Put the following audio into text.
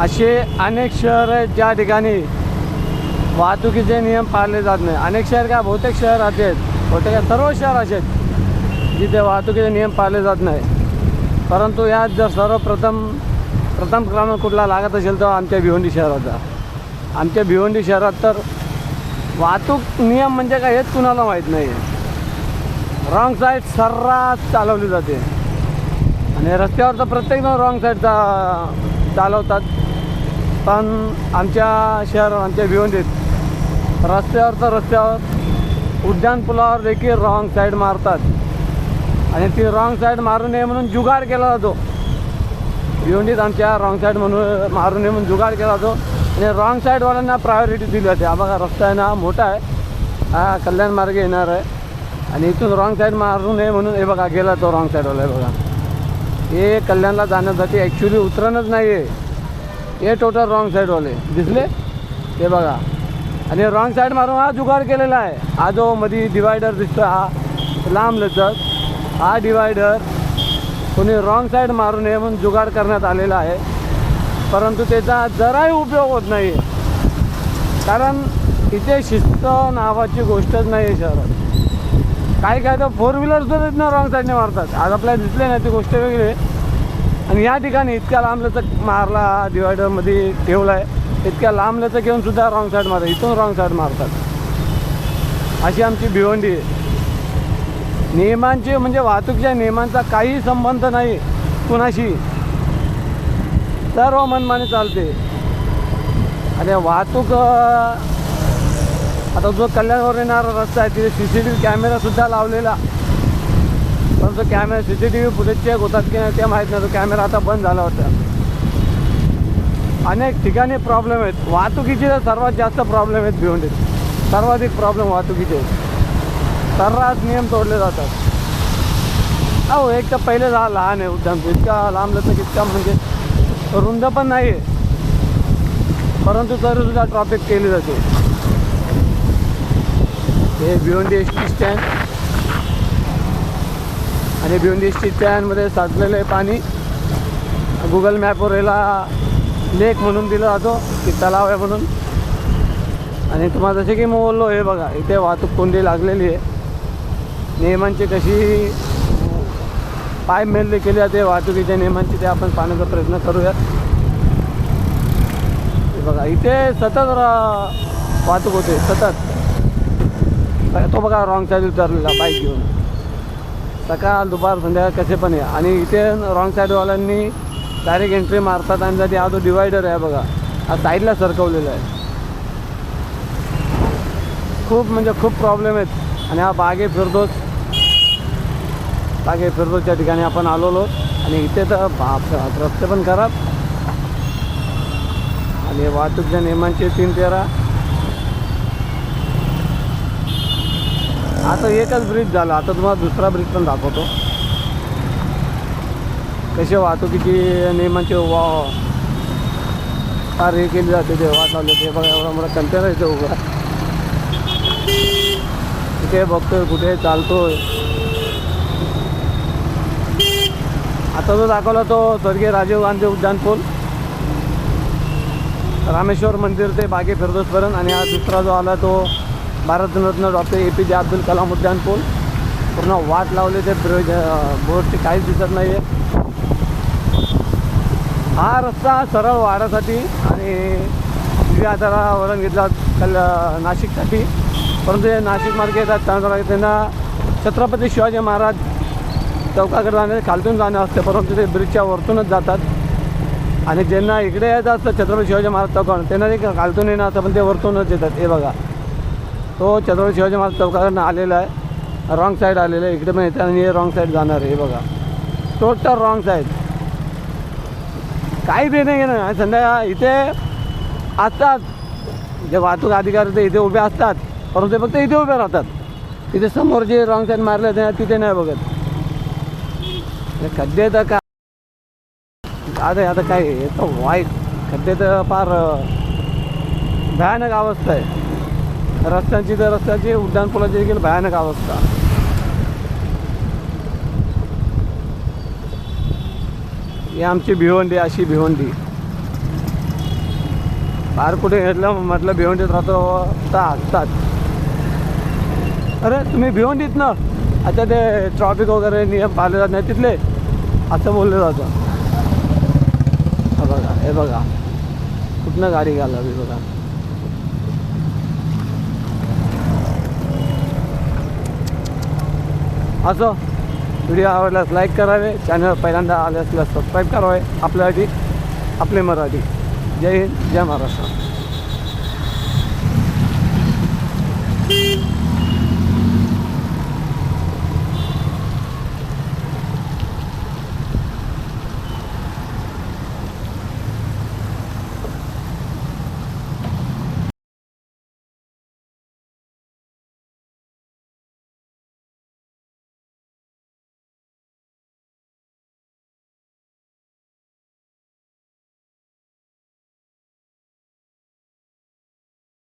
असे अनेक शहर आहेत ज्या ठिकाणी वाहतुकीचे नियम पाळले जात नाही. अनेक शहर काय बहुतेक शहर असे आहेत. बहुतेक सर्व शहर असे आहेत जिथे वाहतुकीचे नियम पाळले जात नाही. परंतु यात जर सर्वप्रथम प्रथम क्रमांक कुठला लागत असेल तर आमच्या भिवंडी शहराचा आमच्या भिवंडी शहरात तर वाहतूक नियम म्हणजे काय हेच कुणाला माहीत नाही रॉंग साईड सर्रास चालवली जाते. आणि रस्त्यावर तर प्रत्येकजण रॉंग साईड चा चालवतात. पण आमच्या शहर आमच्या भिवंडीत. रस्त्यावर तर रस्त्यावर उड्डाण पुलावर देखील रॉंग साईड मारतात. आणि ती रॉंग साईड मारू नये म्हणून जुगाड केला जातो. भिवंडीत आमच्या रॉंग साईड म्हणून मारू नये म्हणून जुगाड केला जातो. आणि रॉंग साईडवाल्यांना प्रायोरिटी दिली जाते. हा बघा रस्ता आहे ना मोठा आहे. हा कल्याण मार्ग येणार आहे. आणि इथून रॉंग साईड मारू नये म्हणून हे बघा गेला तो रॉंग साईडवाला हे बघा. हे कल्याणला जाण्यासाठी ॲक्च्युली उतरणच नाही आहे हे टोटल रॉंग साईडवाले दिसले? ते बघा. आणि रॉंग साईड मारून हा जुगाड केलेला आहे. हा जो मध्ये डिवायडर दिसतो हा लांब लचक. हा डिवायडर कोणी रॉंग साईड मारून हे म्हणून जुगाड करण्यात आलेला आहे. परंतु त्याचा जराही उपयोग होत नाही कारण इथे शिस्त नावाची गोष्टच नाही आहे शहरात. काही काय तर फोर व्हीलर सुद्धा ना रॉंग साईडने मारतात. आज आपल्याला दिसले नाही ती गोष्ट वेगळी आहे. आणि या ठिकाणी इतक्या लांबलचक मारला डिवायडरमध्ये ठेवला आहे इतक्या लांबलचक घेऊन सुद्धा रॉंग साईड मारतात. इथून रॉंग साईड मारतात. अशी आमची भिवंडी आहे. नियमांचे म्हणजे वाहतुकीच्या नियमांचा काही संबंध नाही कुणाशी. सर्व मनमाने चालते. आणि वाहतूक आता जो कल्याणवर येणारा रस्ता आहे तिथे सी सी टी व्ही कॅमेरासुद्धा लावलेला. परंतु camera C C T V footage check होतात की नाही ते माहीत नाही. तो कॅमेरा आता बंद झाला होता अनेक ठिकाणी प्रॉब्लेम आहेत. वाहतुकीचे तर सर्वात जास्त प्रॉब्लेम आहेत भिवंडीत. सर्वाधिक प्रॉब्लेम वाहतुकीचे आहेत. सर्रास नियम तोडले जातात. अहो एक तर पहिले जा लहान आहे उद्यान. इतका लांब लचक इतका म्हणजे रुंद पण नाही आहे परंतु तरीसुद्धा ट्रॉफिक केली जाते. हे भिवंडी एस टी स्टँड आणि भिवंडी एस साचलेलं आहे पाणी. गुगल मॅपवर याला लेक म्हणून दिला जातो की तलाव आहे म्हणून. आणि तुम्हाला जसे की मी बोललो हे बघा इथे वाहतूक कोंडी लागलेली आहे. नियमांची कशी पाय मेल्ले केली जाते वाहतुकीच्या नियमांची ते आपण पाहण्याचा प्रयत्न करूयात बघा इथे सतत रा- वाहतूक होते सतत. तो बघा रॉंग साईड उतरलेला बाईक घेऊन. सकाळ दुपार संध्याकाळ कसे पण आहे. आणि इथे रॉंग साईडवाल्यांनी डायरेक्ट एंट्री मारतात आणि त्यात हा जो डिवायडर आहे बघा. हा साईडला सरकवलेला आहे. खूप म्हणजे खूप प्रॉब्लेम आहेत. आणि हा बागे फिरदोस बागे फिरदोसच्या ठिकाणी आपण आलेलो. आणि इथे तर बाप रस्ते पण खराब. आणि वाहतूकच्या नियमांचे तीन तेरा. आता एकच ब्रिज झाला. आता तुम्हाला दुसरा ब्रिज पण दाखवतो. कसे वाहतुकीची नियमांचे वा फार हे केली जाते ते वाट लावले ते बघा एवढा मोठा कंटेनर इथे उघडा कुठे बघतोय कुठे चालतोय. आता जो दाखवला तो स्वर्गीय राजीव गांधी उद्यान पूल. रामेश्वर मंदिर ते बागे फिरदोसपर्यंत आणि हा दुसरा जो आला तो भारतरत्न डॉक्टर ए पी जे अब्दुल कलाम उद्यान पूल. पूर्ण वाट लावले ते ब्रिज बोर्डचे काहीच दिसत नाही आहे हा रस्ता सरळ वाढासाठी आणि दिव्य वळण घेतला कल नाशिकसाठी. परंतु हे नाशिक मार्गे येतात त्यानंतर त्यांना छत्रपती शिवाजी महाराज चौकाकडे जाणे खालतून जाणं असते परंतु ते ब्रिजच्या वरतूनच जातात. आणि ज्यांना इकडे यायचं असतं छत्रपती शिवाजी महाराज चौकावर त्यांना ते खालतून येणं असतं पण ते वरतूनच येतात. हे बघा. तो छत्रपती शिवाजी महाराज चौकाकडनं आलेला आहे. रॉंग साईड आलेला आहे. इकडे पण येतात आणि हे रॉंग साईड जाणार आहे. हे बघा. टोटल रॉंग साईड काही देणे घेणं नाही. संध्याकाळ इथे असतात. जे वाहतूक अधिकारी ते इथे उभे असतात. परंतु ते फक्त इथे उभे राहतात. तिथे समोर जे रॉंग साईड मारले ते तिथे नाही बघत. हे खड्डे तर का आता आता काय येतं हे तर वाईट. खड्डे तर फार भयानक अवस्था आहे. रस्त्यांची तर रस्त्याची उड्डाणपुलाची देखील भयानक अवस्था. ही आमची भिवंडी अशी भिवंडी. बाहेर कुठे घेतलं म्हटलं भिवंडीत राहतो तर अरे तुम्ही भिवंडीत ना. आता ते ट्रॉफिक वगैरे नियम पाळले जात नाही तिथले. असं बोललं जातं. बघा हे बघा. कुठनं गाडी घालावी बघा. असं व्हिडिओ आवडल्यास लाईक करावे चॅनल पहिल्यांदा आले असल्यास सबस्क्राईब करावे. आपल्यासाठी आपले मराठी. जय हिंद जय महाराष्ट्र.